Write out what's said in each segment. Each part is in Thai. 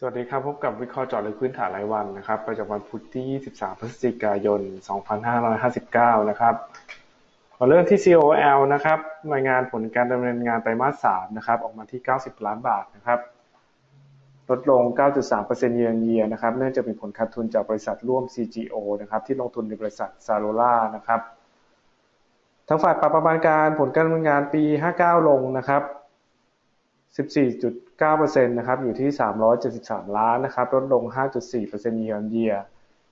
สวัสดีครับ พบกับวิเคราะห์เจาะลึกพื้นฐานรายวันนะครับประจำวันพุธที่ 23 พฤศจิกายน 2559 นะครับขอเริ่มที่ COL นะครับรายงานผลการดำเนินงานไตรมาส 3 นะครับ ออกมาที่ 90 ล้านบาทนะครับลดลง 9.3%เยือนเยียนะครับ เนื่องจากมีผลขาดทุนจากบริษัทร่วม CGO นะครับ ที่ลงทุนในบริษัทซาโลล่านะครับ ทางฝ่ายปรับประมาณการผลการดำเนินงานปี 59 ลงนะครับ 14.9% 9%นะครับอยู่ที่ 373 ล้านนะครับลดลง 5.4%เยียร์เยีย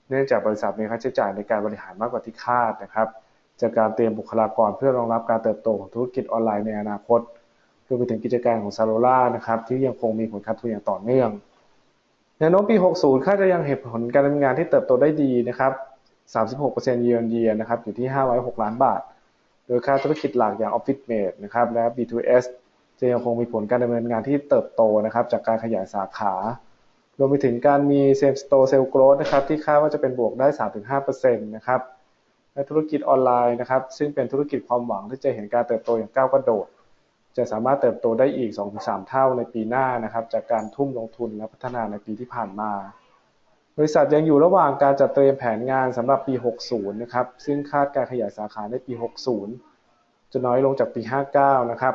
เนื่องจากบริษัทมีค่าใช้จ่ายในการบริหารมากกว่าที่คาดนะครับจากการเตรียมบุคลากรเพื่อรองรับการเติบโตของธุรกิจออนไลน์ในอนาคตรวมไปถึงกิจการของซาโลล่านะครับที่ยังคงมีผลขาดทุนอย่างต่อเนื่องแนวโน้มปี 60 คาดจะยังเห็นผลการดำเนินงานที่เติบโตได้ดีนะครับ 36%เยียร์เยียนะครับอยู่ที่ 506 ล้านบาท โดยค่าธุรกิจหลักอย่าง Office Mate นะครับและ B2S จะยังคงมีผลการดำเนินงานที่เติบโตนะครับ จากการขยายสาขารวมไปถึงการมีเซมสโตเซลโกรดนะครับที่คาดว่าจะเป็นบวกได้ 3-5%นะครับและธุรกิจออนไลน์นะครับ ซึ่งเป็นธุรกิจความหวังที่จะเห็นการเติบโตอย่างก้าวกระโดด จะสามารถเติบโตได้อีก 2-3 เท่าในปีหน้านะครับ จากการทุ่มลงทุนและพัฒนาในปีที่ผ่านมา บริษัทยังอยู่ระหว่างการจัดเตรียมแผนงานสำหรับปี 60 นะครับ ซึ่งคาดการขยายสาขาในปี 60 จะน้อยลงจากปี 59 นะครับ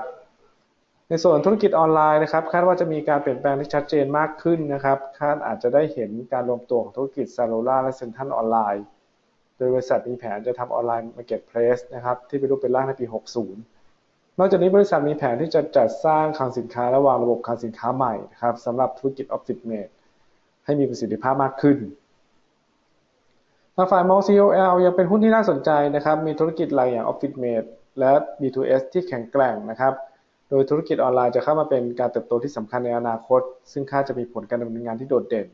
ในส่วนธุรกิจออนไลน์นะครับคาดว่าจะมีการเปลี่ยนแปลงที่ชัดเจนมากขึ้นนะครับคาดอาจจะได้เห็นการรวมตัวของธุรกิจซาโลล่าและเซ็นทรัลออนไลน์ โดยบริษัทมีแผนจะทำออนไลน์มาร์เก็ตเพลสนะครับที่เป็นรูปเป็นร่างในปี 60 นอกจากนี้บริษัทมีแผนที่จะจัดสร้างคลังสินค้าและวางระบบคลังสินค้าใหม่นะครับสำหรับธุรกิจออฟฟิศเมดให้มีประสิทธิภาพมากขึ้นทางฝ่ายมอง COL ยังเป็นหุ้นที่น่าสนใจนะครับมีธุรกิจรายอย่าง Office Mate และ B2S ที่แข็งแกร่งนะครับ โดยธุรกิจออนไลน์จะเข้ามาเป็นการเติบโตที่สำคัญในอนาคต ซึ่งคาดจะมีผลการดำเนินงานที่โดดเด่น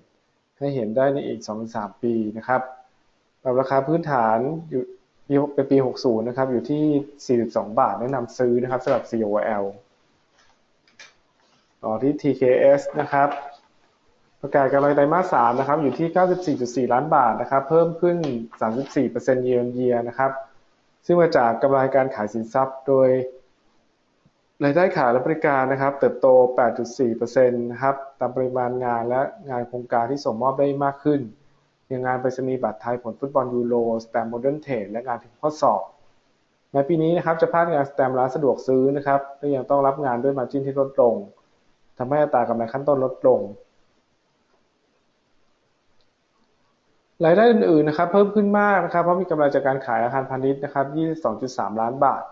ให้เห็นได้ในอีก 2-3 ปีนะครับปรับราคาพื้นฐานอยู่เป็นปี 60 นะครับ อยู่ที่ 42 บาท แนะนำซื้อนะครับสำหรับ COL ต่อที่ TKS นะครับ ประกาศกำไรไตรมาส 3 นะครับ อยู่ที่ 94.4 ล้านบาทนะครับ เพิ่มขึ้น 34%เยียร์เยียนะครับ ซึ่งมาจากกำไรการขายสินทรัพย์โดย รายได้ขายและบริการนะครับ เติบโต 8.4%นะครับ ตามปริมาณงานและงานโครงการที่ส่งมอบได้มากขึ้น อย่างงานไปรษณีย์บัตรไทยผลฟุตบอลยูโรสแตมโมเดิร์นเทรดและงานพิมพ์ข้อสอบ ในปีนี้นะครับจะพลาดงานสแตมร้านสะดวกซื้อนะครับและยังต้องรับงานด้วยมาจิ้นที่ลดลงทำให้อัตรากำไรขั้นต้นลดลง รายได้อื่นๆนะครับ เพิ่มขึ้นมากนะครับเพราะมีกำไรจากการขายอาคารพาณิชย์นะครับ 22.3 ล้านบาท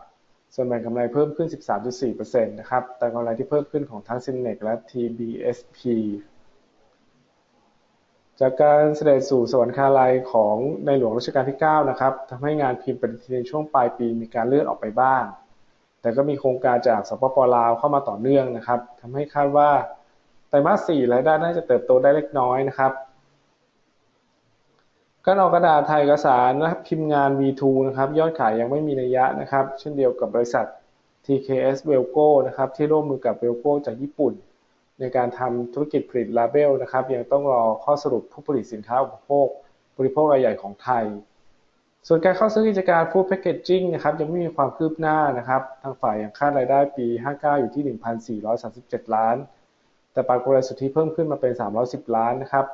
ส่วนแบ่งกำไรเพิ่มขึ้น 13.4%นะครับ แต่กำไรที่เพิ่มขึ้นของทั้ง Cinex และ TBSP จากการเสด็จสู่สวรรคาลัยของในหลวงรัชกาลที่ 9 นะครับทำให้งานพิมพ์ปฏิทินในช่วงปลายปีมีการเลื่อนออกไปบ้าง แต่ก็มีโครงการจากสปปลาวเข้ามาต่อเนื่องนะครับทำให้คาดว่าไตรมาส 4 รายได้น่าจะเติบโตได้เล็กน้อยนะครับ การออกกระดาษถ่ายเอกสารนะครับพิมพ์งาน V2 นะครับ ยอดขายยังไม่มีนัยยะนะครับ เช่นเดียวกับบริษัท TKS Velco นะครับ ที่ร่วมมือกับ Velco จากญี่ปุ่น ในการทำธุรกิจผลิตลาเบลนะครับ ยังต้องรอข้อสรุปผู้ผลิตสินค้าอุปโภค บริโภครายใหญ่ของไทย ส่วนการเข้าซื้อกิจการ Food Packaging นะครับ ยังไม่มีความคืบหน้านะครับ ทางฝ่ายยังคาดรายได้ปี 59 อยู่ที่ 1,437 ล้าน แต่ปรากฏรายสุทธิเพิ่มขึ้นมาเป็น 310 ล้านนะครับ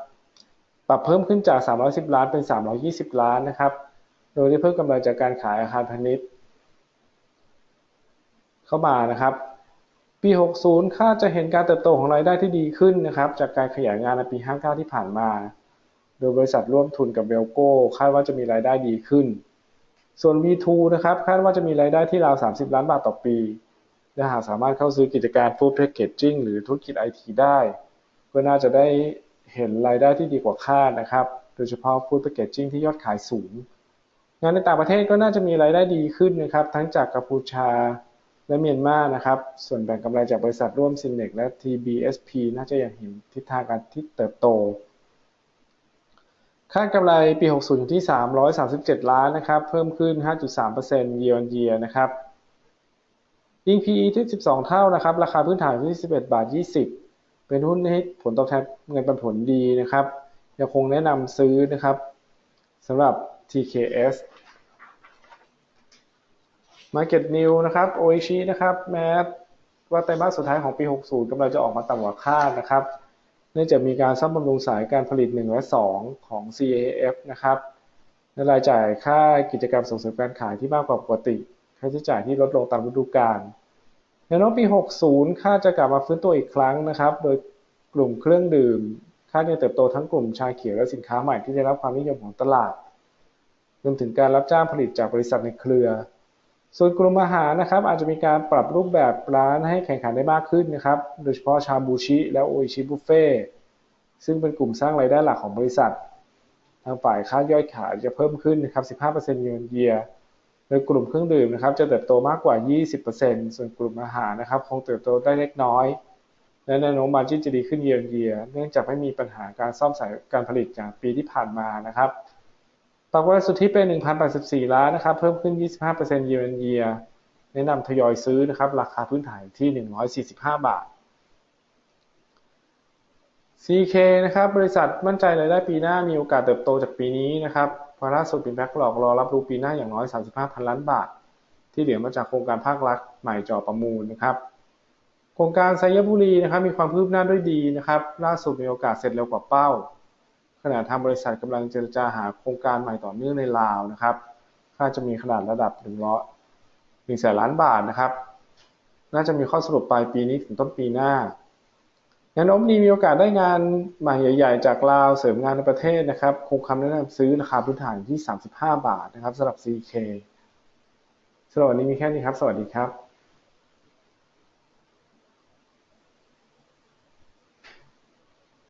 ปรับเพิ่มขึ้นจาก 310 ล้านเป็น 320 ล้านนะครับ โดยที่เพิ่มกำไรจากการขายอาคารพาณิชย์ เข้ามานะครับ ปี 60คาดจะเห็นการเติบโตของรายได้ที่ดีขึ้นนะครับ จากการขยายงานในปี 59 ที่ผ่านมา โดยบริษัทร่วมทุนกับเบลโก้คาดว่าจะมีรายได้ดีขึ้น ส่วน V2 นะครับคาดว่าจะมีรายได้ที่ราว 30 ล้านบาทต่อปีและหากสามารถเข้าซื้อกิจการ Food Packaging หรือธุรกิจไอทีได้ ก็น่าจะได้ เห็นรายได้ที่ดีกว่าคาดนะครับ โดยเฉพาะฟู้ดแพคเกจจิ้งที่ยอดขายสูง งานในต่างประเทศก็น่าจะมีรายได้ดีขึ้นนะครับ ทั้งจากกัมพูชาและเมียนมานะครับ ส่วนแบ่งกำไรจากบริษัทร่วมซินเนกและ TBSP น่าจะยังเห็นทิศทางการที่เติบโต คาดกำไรปี 60อยู่ที่ 337 ล้านนะครับ เพิ่มขึ้น 5.3% year on year นะครับยิง PE ที่ 12 เท่านะครับ ราคาพื้นฐานที่ 11 บาท 20 เป็นหุ้นให้ผลตอบแทนเงินปันผลดีนะครับ ยังคงแนะนำซื้อนะครับสำหรับ TKS Market New นะครับ OIC นะครับ แม้ว่าไตรมาสสุดท้ายของปี 60กำลังจะออกมาต่ำกว่าคาดนะครับ เนื่องจากมีการซ่อมบำรุงสายการผลิต 1 และ 2 ของ CAF นะครับและรายจ่ายค่ากิจกรรมส่งเสริมการขายที่มากกว่าปกติ ค่าใช้จ่ายที่ลดลงตามฤดูกาล แนวโน้มปี 60 ค่าจะกลับมาฟื้นตัวอีกครั้งนะครับ โดยกลุ่มเครื่องดื่ม ค่าจะเติบโตทั้งกลุ่มชาเขียวและสินค้าใหม่ที่ได้รับความนิยมของตลาด รวมถึงการรับจ้างผลิตจากบริษัทในเครือ ส่วนกลุ่มอาหารนะครับ อาจจะมีการปรับรูปแบบร้านให้แข่งขันได้มากขึ้นนะครับ โดยเฉพาะชาบูชิและโออิชิบุฟเฟ่ซึ่งเป็นกลุ่มสร้างรายได้หลักของบริษัท ทางฝ่ายค่าย่อยขายจะเพิ่มขึ้นนะครับ 15%เยนเยียโดยกลุ่มเครื่องดื่มนะครับจะเติบโตมากกว่า 20%ส่วนกลุ่มอาหารนะครับคงเติบโตได้เล็กน้อย และแนวโน้มมาจิ้นจะดีขึ้นเยือนเยียเนื่องจากไม่มีปัญหาการซ่อมสายการผลิตจากปีที่ผ่านมานะครับตอกำไรสุทธิเป็น 1,084 ล้านนะครับเพิ่มขึ้น 25%เยือนเยียแนะนำทยอยซื้อนะครับราคาพื้นฐานที่ 145 บาท CK นะครับบริษัทมั่นใจรายได้ปีหน้ามีโอกาสเติบโตจากปีนี้นะครับ วาระสุดป็นแบ็กหลอกรอรับรู้ปีหน้าอย่างน้อย 35พันล้านบาท ที่เหลือมาจากโครงการภาครัฐใหม่จ่อประมูลนะครับ โครงการไซยบุรีนะครับมีความคืบหน้าด้วยดีนะครับ ล่าสุดมีโอกาสเสร็จเร็วกว่าเป้า ขณะทางบริษัทกำลังเจรจาหาโครงการใหม่ต่อเนื่องในลาวนะครับค่าจะมีขนาดระดับ1ร้อ1แสนล้านบาทนะครับ น่าจะมีข้อสรุปปลายปีนี้ถึงต้นปีหน้า แนวโน้มดีมีโอกาสได้งานใหม่ใหญ่ๆ จากลาวเสริมงานในประเทศนะครับคงคำแนะนำซื้อราคาพื้นฐานที่ 35 บาทนะครับสำหรับ CK สำหรับวันนี้มีแค่นี้ครับ สวัสดีครับ